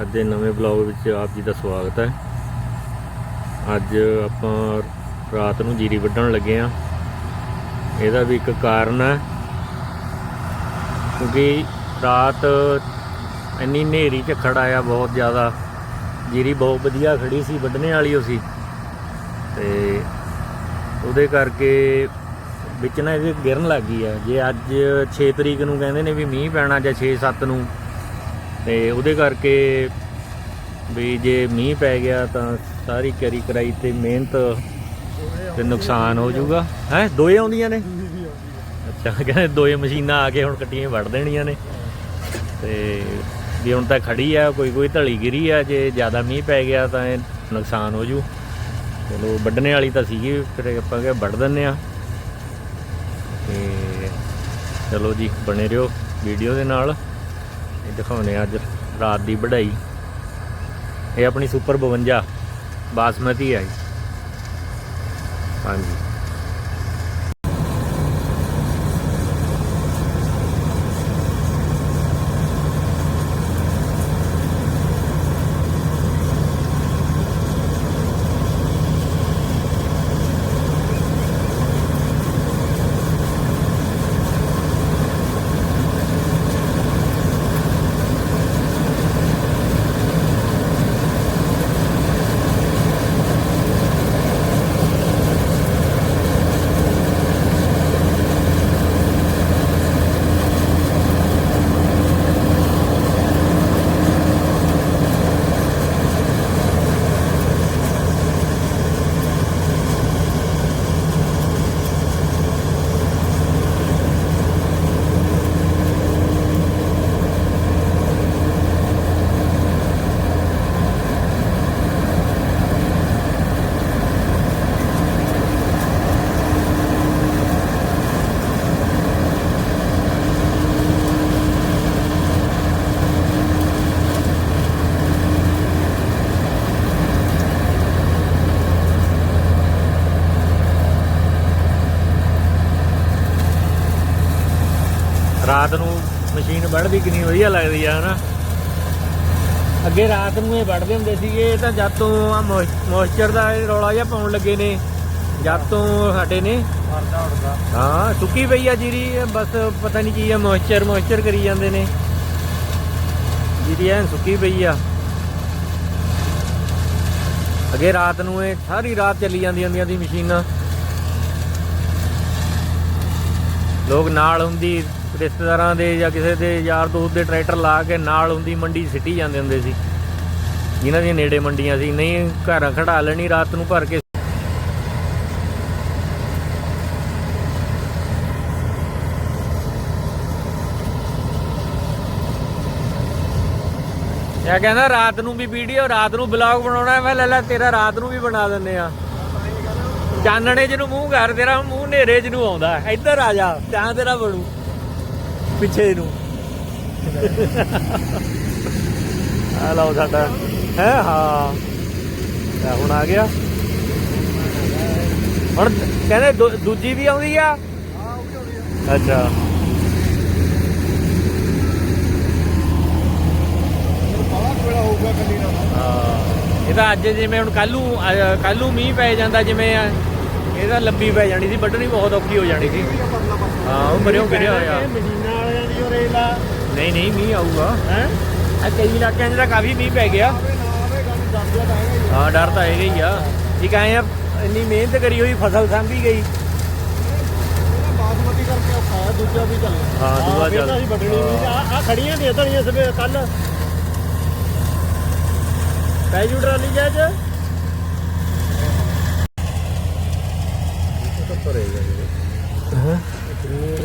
ਅੱਜ ਦੇ ਨਵੇਂ ਬਲੌਗ ਵਿੱਚ ਆਪ ਜੀ ਦਾ ਸਵਾਗਤ ਹੈ। ਅੱਜ ਆਪਾਂ ਰਾਤ ਨੂੰ ਜੀਰੀ ਵੱਢਣ ਲੱਗੇ ਆ ਇਹਦਾ ਵੀ ਇੱਕ ਕਾਰਨ ਹੈ ਕਿਉਂਕਿ ਰਾਤ ਇੰਨੀ ਹਨੇਰੀ ਝੱਖੜ ਆਇਆ ਬਹੁਤ ਜ਼ਿਆਦਾ। ਜੀਰੀ ਬਹੁਤ ਵਧੀਆ ਖੜੀ ਸੀ, ਵੱਢਣੇ ਵਾਲੀ ਉਹ ਸੀ। ਤੇ ਉਹਦੇ ਕਰਕੇ ਵਿੱਚ ਨਾ ਇਹਦੇ ਗਿਰਨ ਲੱਗ ਗਈ ਆ ਜੇ ਅੱਜ 6 ਤਰੀਕ ਨੂੰ ਕਹਿੰਦੇ ਨੇ ਵੀ ਮੀਂਹ ਪੈਣਾ ਜਾਂ 6-7 ਨੂੰ ਤੇ ਉਹਦੇ ਕਰਕੇ ਵੀ ਜੇ ਮੀਂਹ ਪੈ ਗਿਆ ਤਾਂ ਸਾਰੀ ਕਰੀ ਕਰਾਈ ਤੇ ਮਿਹਨਤ ਤੇ ਨੁਕਸਾਨ ਹੋ ਜਾਊਗਾ। ਹੈ? ਦੋਏ ਆਉਂਦੀਆਂ ਨੇ? ਅੱਛਾ, ਕਹਿੰਦੇ ਦੋਏ ਮਸ਼ੀਨਾਂ ਆ ਕੇ ਹੁਣ ਕੱਟੀਆਂ ਵੱਢ ਦੇਣੀਆਂ ਨੇ। ਤੇ ਵੀ ਹੁਣ ਤਾਂ ਖੜੀ ਆ, ਕੋਈ ਕੋਈ ਢਲੀ ਗਿਰੀ ਆ, ਜੇ ਜ਼ਿਆਦਾ ਮੀਂਹ ਪੈ ਗਿਆ ਤਾਂ ਇਹ ਨੁਕਸਾਨ ਹੋ ਜੂ। ਚਲੋ, ਵੱਢਣੇ ਵਾਲੀ ਤਾਂ ਸੀਗੀ, ਫਿਰ ਆਪਾਂ ਕਿਹਾ ਵੱਢ ਦਿੰਨੇ ਆ ਤੇ ਚਲੋ ਜੀ, ਬਣੇ ਰਹੋ ਵੀਡੀਓ ਦੇ ਨਾਲ। ਇਹ ਦਿਖਾਉਨੇ ਆ ਅੱਜ ਰਾਤ ਦੀ ਵਢਾਈ ਇਹ ਆਪਣੀ ਸੁਪਰ 52 ਬਾਸਮਤੀ ਹੈ ਜੀ। ਹਾਂਜੀ ਰਾਤ ਨੂੰ ਮਸ਼ੀਨ ਵੱਢਦੀ ਕਿੰਨੀ ਵਧੀਆ ਲੱਗਦੀ ਆ ਹਨਾ? ਅੱਗੇ ਰਾਤ ਨੂੰ ਇਹ ਵੱਢਦੇ ਹੁੰਦੇ ਸੀਗੇ ਇਹ ਤਾਂ ਜਦ ਤੋਂ ਆ ਮੋਇਸਚਰ ਦਾ ਇਹ ਰੌਲਾ ਜਿਹਾ ਪਾਉਣ ਲੱਗੇ ਨੇ ਜਦ ਤੋਂ ਸਾਡੇ ਨੇ। ਹਾਂ ਸੁੱਕੀ ਪਈ ਆ ਜੀਰੀ ਬਸ ਪਤਾ ਨਹੀਂ ਕੀ ਆ ਮੋਇਸਚਰ ਮੋਇਸਚਰ ਕਰੀ ਜਾਂਦੇ ਨੇ। ਜੀਰੀ ਐਨ ਸੁੱਕੀ ਪਈ ਆ। ਅੱਗੇ ਰਾਤ ਨੂੰ ਇਹ ਸਾਰੀ ਰਾਤ ਚੱਲੀ ਜਾਂਦੀਆਂ ਹੁੰਦੀਆਂ ਦੀ ਮਸ਼ੀਨਾਂ। ਲੋਕ ਨਾਲ ਹੁੰਦੀ ਰਿਸ਼ਤੇਦਾਰਾਂ ਦੇ ਜਾਂ ਕਿਸੇ ਦੇ ਯਾਰ ਦੋਸਤ ਦੇ ਟਰੈਕਟਰ ਲਾ ਕੇ ਨਾਲ ਹੁੰਦੀ ਮੰਡੀ ਸਿੱਟੀ ਜਾਂਦੇ ਹੁੰਦੇ ਸੀ। ਜਿਨ੍ਹਾਂ ਦੀਆਂ ਨੇੜੇ ਮੰਡੀਆਂ ਸੀ। ਨਹੀਂ, ਘਰਾਂ ਖੜਾ ਲੈਣੀ, ਰਾਤ ਨੂੰ ਭਰ ਕੇ ਇਹ ਕਹਿੰਦਾ, ਰਾਤ ਨੂੰ ਵੀ ਵੀਡੀਓ, ਰਾਤ ਨੂੰ ਬਲੌਗ ਬਣਾਉਣਾ ਮੈਂ ਲੈ ਲੈ, ਤੇਰਾ ਰਾਤ ਨੂੰ ਵੀ ਬਣਾ ਦਿੰਨੇ ਆ ਚਾਨਣੇ ਜਿਹਨੂੰ ਮੂੰਹ ਕਰ ਤੇਰਾ, ਮੂੰਹ ਨੇਰੇ ਜਿਹਨੂੰ ਆਉਂਦਾ। ਇੱਧਰ ਆ ਜਾ, ਤਾਂ ਤੇਰਾ ਬਣੂ। ਪਿੱਛੇ ਨੂੰ। ਆ ਲਓ ਸਾਡਾ। ਹੈ? ਹਾਂ। ਤਾਂ ਹੁਣ ਆ ਗਿਆ। ਹੁਣ ਕਹਿੰਦੇ ਦੂ- ਦੂਜੀ ਵੀ ਆਉਂਦੀ ਆ? ਅੱਛਾ। ਹਾਂ। ਇਹ ਤਾਂ ਅੱਜ ਜਿਵੇਂ ਹੁਣ ਕੱਲੂ ਕੱਲੂ ਮੀਂਹ ਪੈ ਜਾਂਦਾ ਜਿਵੇਂ ਆ, ਇਹ ਤਾਂ ਲੰਬੀ ਪੈ ਜਾਣੀ ਸੀ ਵੱਢਣੀ ਬਹੁਤ ਔਖੀ ਹੋ ਜਾਣੀ ਸੀ। ਹਾਂ ਉਹ ਮਰਿਓ ਗਿਰਿਆ ਹੋਇਆ। ਰੇਲ ਆ ਨਹੀਂ ਨਹੀਂ ਮੀਂਹ ਆਊਗਾ। ਹੈ? ਆ ਕਈ ਇਲਾਕਿਆਂ 'ਚ ਤਾਂ ਕਾਫੀ ਮੀਂਹ ਪੈ ਗਿਆ। ਹੀ ਡਰ ਤਾਂ ਹੈਗਾ ਹੀ ਆ। ਠੀਕ ਆਏ ਆ ਇੰਨੀ ਮਿਹਨਤ ਕਰੀ ਹੋਈ ਫਸਲ ਸਾਂਭੀ ਗਈ। ਬਾਸਮਤੀ ਕਰਕੇ ਔਖਾ ਹੈ ਦੂਜਾ ਵੀ ਚੱਲ ਹਾਂ, ਦੂਜਾ ਫਿਰ ਚੱਲ। ਤਾਂ ਅਸੀਂ ਵੱਢਣੀ ਨਹੀਂ ਆ ਆ ਖੜੀਆਂ ਨੇ ਧਣੀਆਂ ਸਵੇ ਕੱਲ। ਪੈ ਜੂ ਟਰਾਲੀ ਜਾ ਚ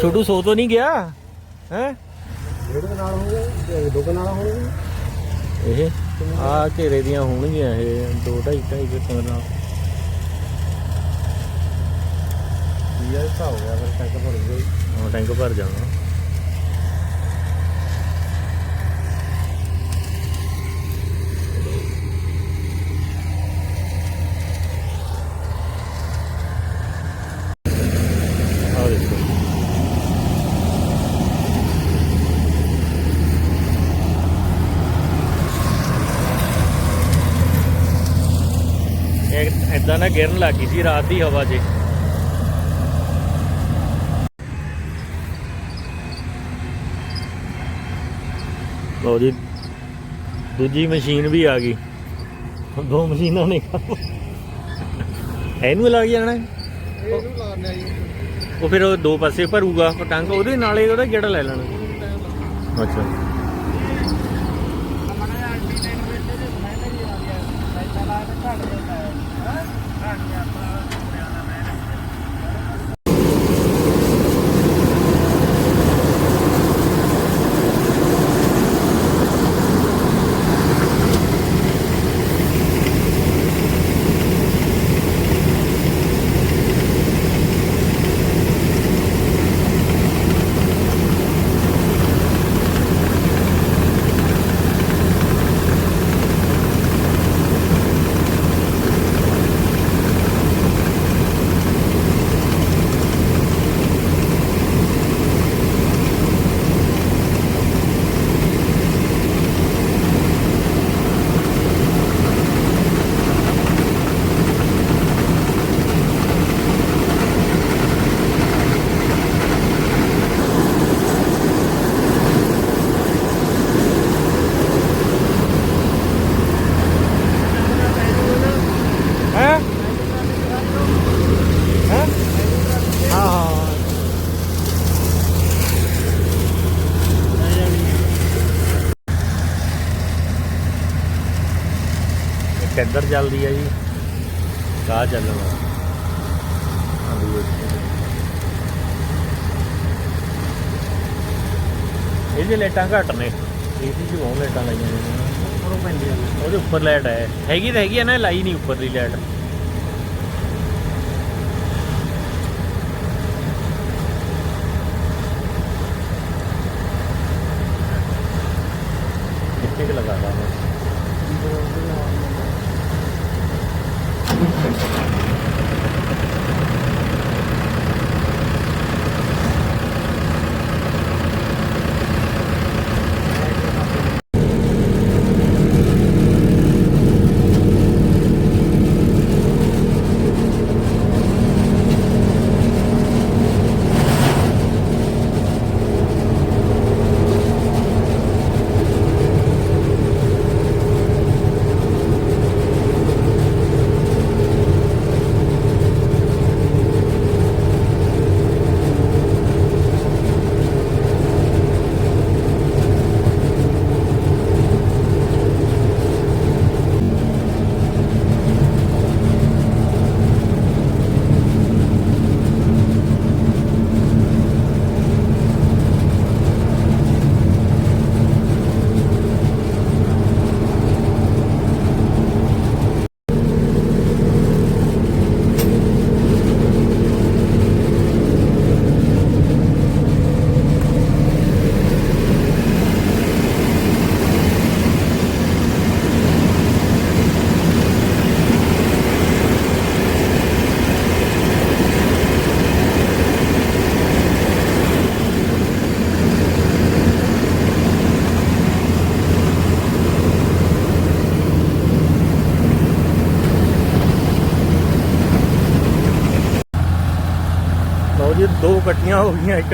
ਛੋਟੂ ਸੋ ਤੋਂ ਨਹੀਂ ਗਿਆ? ਹੈ? ਡੇਢ ਕਨਾਲ ਹੋਣਗੇ ਦੋ ਕਨਾਲ ਹੋਣਗੇ ਇਹ ਆ ਘੇਰੇ ਦੀਆਂ ਹੋਣਗੀਆਂ ਇਹ 2 2.5 2.5 ਕਿਲੋ ਨਾਲ। ਇਹ ਹਿਸਾਬ ਹੋ ਗਿਆ ਫਿਰ ਭਰ ਟੈਂਕ ਭਰ ਜਾਣਾ ਐਦਾਂ ਨਾ ਗਿਰਨ ਲੱਗੀ ਸੀ ਰਾਤ ਦੀ ਹਵਾ 'ਚ ਲਓ ਜੀ ਦੂਜੀ ਮਸ਼ੀਨ ਵੀ ਆ ਗਈ। ਦੋ ਮਸ਼ੀਨਾਂ ਨੇ ਕੰਮ। ਇਹਨੂੰ ਲੱਗ ਜਾਣਾ? ਇਹਨੂੰ ਲਾਣਿਆ ਜੀ। ਉਹ ਫਿਰ ਉਹ ਦੋ ਪਾਸੇ ਭਰੂਗਾ ਪਟੰਗ ਉਹਦੇ ਨਾਲੇ ਉਹਦਾ ਗੇੜਾ ਲੈ ਲੈਣਾ। ਅੱਛਾ ਹੈ ਹੈ ਹਾਂ ਹਾਂ ਇੱਕ ਇੱਧਰ ਚੱਲਦੀ ਆ ਜੀ। ਕਾ ਚੱਲਣਾ ਦੂਏ। ਇਹਦੇ ਲਾਈਟਾਂ ਘੱਟ ਨੇ। ਏਸੀ ਚ ਬਹੁਤ ਲਾਈਟਾਂ ਲਾਈਆਂ ਨੇ। ਉੱਪਰੋਂ ਪੈਂਦੀ ਆ। ਉਹਦੇ ਉੱਪਰ ਲਾਈਟ ਹੈ। ਹੈਗੀ ਤਾਂ ਹੈਗੀ ਆ ਨਾ ਲਾਈ ਨਹੀਂ ਉੱਪਰਲੀ ਲਾਈਟ। ਦੋ ਕੱਟੀਆਂ ਹੋ ਗਈਆਂ ਇੱਕ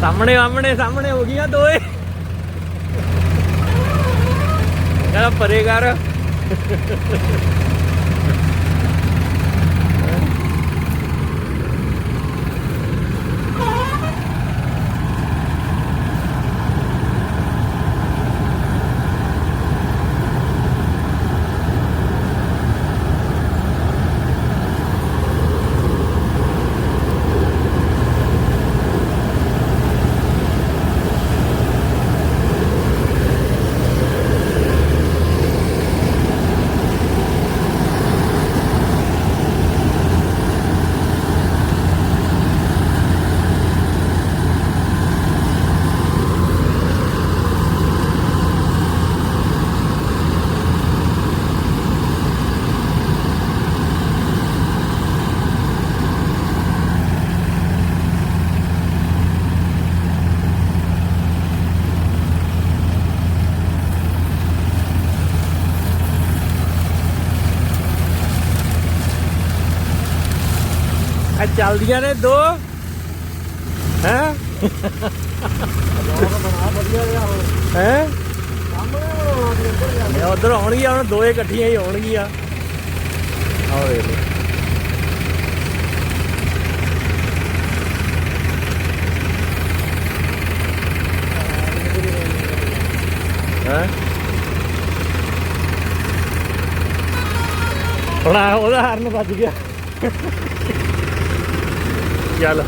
ਸਾਹਮਣੇ ਸਾਹਮਣੇ ਸਾਹਮਣੇ ਹੋ ਗਈਆਂ ਦੋਏ। ਕਹਿੰਦਾ ਪਰੇ ਕਰ। ਚੱਲਦੀਆਂ ਨੇ ਦੋ। ਹੈ? ਵਧੀਆ ਜਿਹਾ ਹੈ? ਸਾਹਮਣੇ ਉਧਰ ਆਉਣਗੀਆਂ, ਹੁਣ ਦੋਏ ਇਕੱਠੀਆਂ ਹੀ ਆਉਣਗੀਆਂ। ਆਹ ਵੇਖ ਲਓ। ਹੈ? ਹੁਣ ਉਹਦਾ ਹਰਨ ਵੱਜ ਗਿਆ। ਚੱਲ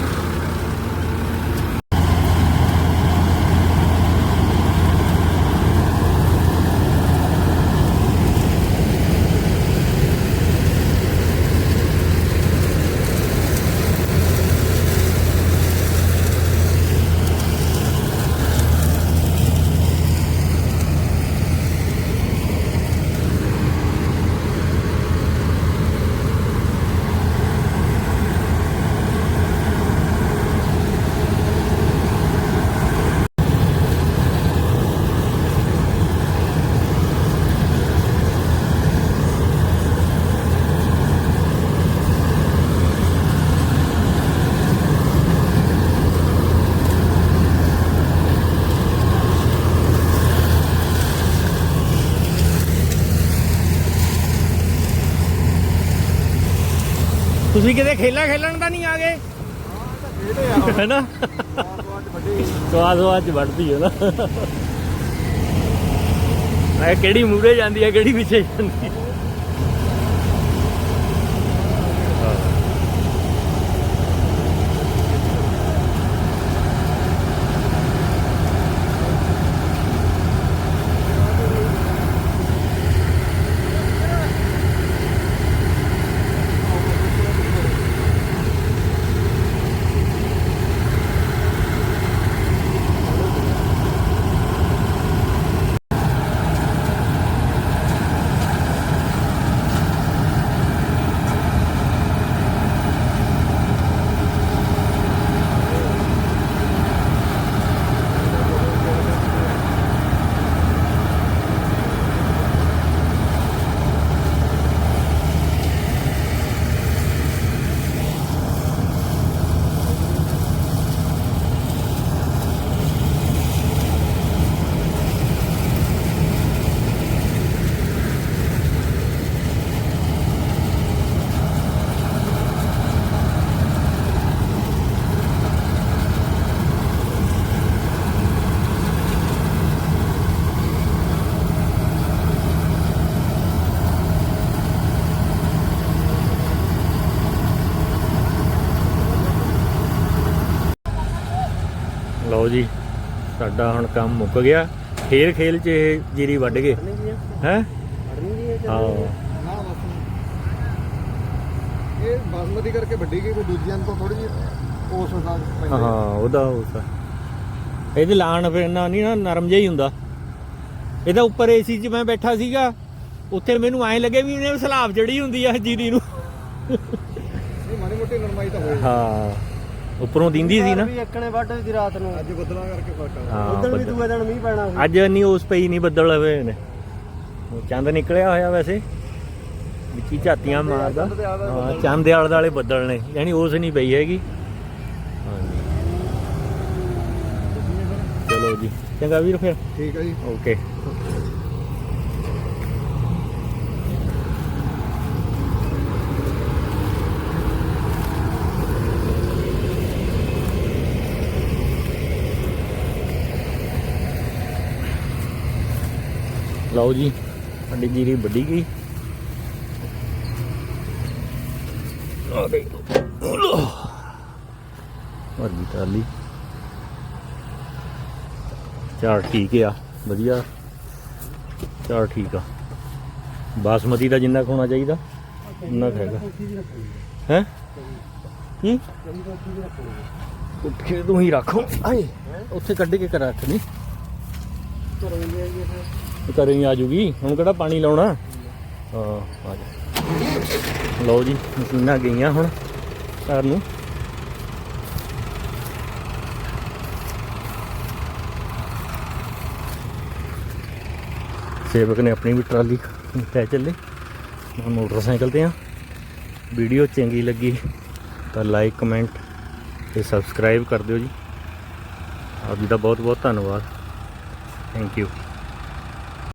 ਤੁਸੀਂ ਕਿਤੇ ਖੇਲਾ ਖੇਲਣ ਤਾਂ ਨਹੀਂ ਆ ਗਏ? ਇਹਦੇ ਹੈ ਨਾ ਸਵਾਦ ਸਵਾਦ ਚ ਵੱਢਦੀ ਹੈ ਨਾ। ਇਹ ਕਿਹੜੀ ਮੂਰੇ ਜਾਂਦੀ ਹੈ, ਕਿਹੜੀ ਪਿੱਛੇ ਜਾਂਦੀ ਹੈ ਲਓ ਜੀ ਸਾਡਾ ਹੁਣ ਕੰਮ ਮੁੱਕ ਗਿਆ ਖੇਲ ਖੇਲ ਚ ਇਹ ਜੀਰੀ ਵੱਢ ਗਏ। ਹੈ? ਹਾਂ ਨਾ ਇਹ ਬਾਸਮਤੀ ਕਰਕੇ ਵੱਡੀ ਗਈ ਕੋਈ ਦੂਜਿਆਂ ਤੋਂ ਥੋੜੀ ਜਿਹੀ ਉਸ ਹਿਸਾਬ ਪੈਂਦੀ। ਹਾਂ ਉਹਦਾ ਉਸ ਇਹਦੇ ਲਾਣ ਫਿਰ ਇੰਨਾ ਨਹੀਂ ਨਾ ਨਰਮ ਜਿਹਾ ਹੀ ਹੁੰਦਾ। ਇਹਦਾ ਉੱਪਰ ਏਸੀ 'ਚ ਮੈਂ ਬੈਠਾ ਸੀਗਾ ਉੱਥੇ ਮੈਨੂੰ ਐਂ ਲੱਗੇ ਵੀ ਇਹਨੇ ਸਲਾਬ ਜੜੀ ਹੁੰਦੀ ਆ ਜੀਰੀ ਨੂੰ। ਇਹ ਮਾੜੀ ਮੋਟੀ ਨਰਮਾਈ ਤਾਂ ਹੋਈ। ਹਾਂ। ਉੱਪਰੋਂ ਦਿੰਦੀ ਸੀ ਨਾ। ਵੀ ਇੱਕਣੇ ਵੱਢ ਦੀ ਰਾਤ ਨੂੰ। ਅੱਜ ਬੱਦਲਾਂ ਕਰਕੇ ਫ਼ਰਕ ਆ ਹਾਂ ਉਦੋਂ ਵੀ ਬੱਦਲ। ਦੂਏ ਦਿਨ ਮੀਂਹ ਪੈਣਾ ਸੀ। ਅੱਜ ਨਹੀਂ ਉਸ ਪਈ ਨਹੀਂ ਬੱਦਲ ਹੋਏ ਨੇ। ਉਹ ਚੰਦ ਨਿਕਲਿਆ ਹੋਇਆ ਵੈਸੇ। ਵਿੱਚੀ ਝਾਤੀਆਂ ਮਾਰਦਾ ਚੰਦ ਦੇ ਆਲੇ ਦੁਆਲੇ ਹਾਂ ਚੰਦ ਦੇ ਆਲੇ ਦੁਆਲੇ ਬੱਦਲ ਨੇ। ਯਾਨੀ ਉਸ ਨਹੀਂ ਪਈ ਹੈਗੀ। ਹਾਂਜੀ। ਚਲੋ ਜੀ। ਚੰਗਾ ਵੀਰ ਫਿਰ। ਠੀਕ ਹੈ ਜੀ। ਓਕੇ। ਲਓ ਜੀ, ਸਾਡੀ ਜੀਰੀ ਵੱਢੀ ਗਈ। ਆ ਗਈ। ਹੋਰ ਵੀ ਚਾਰ ਠੀਕ ਆ, ਵਧੀਆ। ਚਾਰ ਠੀਕ ਆ। ਬਾਸਮਤੀ ਦਾ ਜਿੰਨਾ ਕੁ ਹੋਣਾ ਚਾਹੀਦਾ, ਉਨਾ ਕੁ ਹੈਗਾ। ਹੈ? ਕੀ? ਉੱਠ ਤੂੰ ਹੀ ਰੱਖੋ। ਆਏ, ਉੱਥੇ ਕੱਢ ਕੇ ਕਰ ਰੱਖ ਨਹੀਂ ਘਰੇ ਹੀ ਆ ਜੂਗੀ। ਹੁਣ ਕਿਹੜਾ ਪਾਣੀ ਲਾਉਣਾ? ਹਾਂ, ਆ ਜਾ। ਲਓ ਜੀ, ਮਸ਼ੀਨਾਂ ਗਈਆਂ ਹੁਣ ਘਰ ਨੂੰ। ਸੇਵਕ ਨੇ ਆਪਣੀ ਵੀ ਟਰਾਲੀ ਪੈ ਚੱਲੇ। ਮੈਂ ਮੋਟਰਸਾਈਕਲ ਤੇ ਆ। ਵੀਡੀਓ ਚੰਗੀ ਲੱਗੀ ਤਾਂ ਲਾਈਕ, ਕਮੈਂਟ ਤੇ ਸਬਸਕ੍ਰਾਈਬ ਕਰ ਦਿਓ ਜੀ। ਆਪ ਜੀ ਦਾ ਬਹੁਤ ਬਹੁਤ ਧੰਨਵਾਦ। Thank you.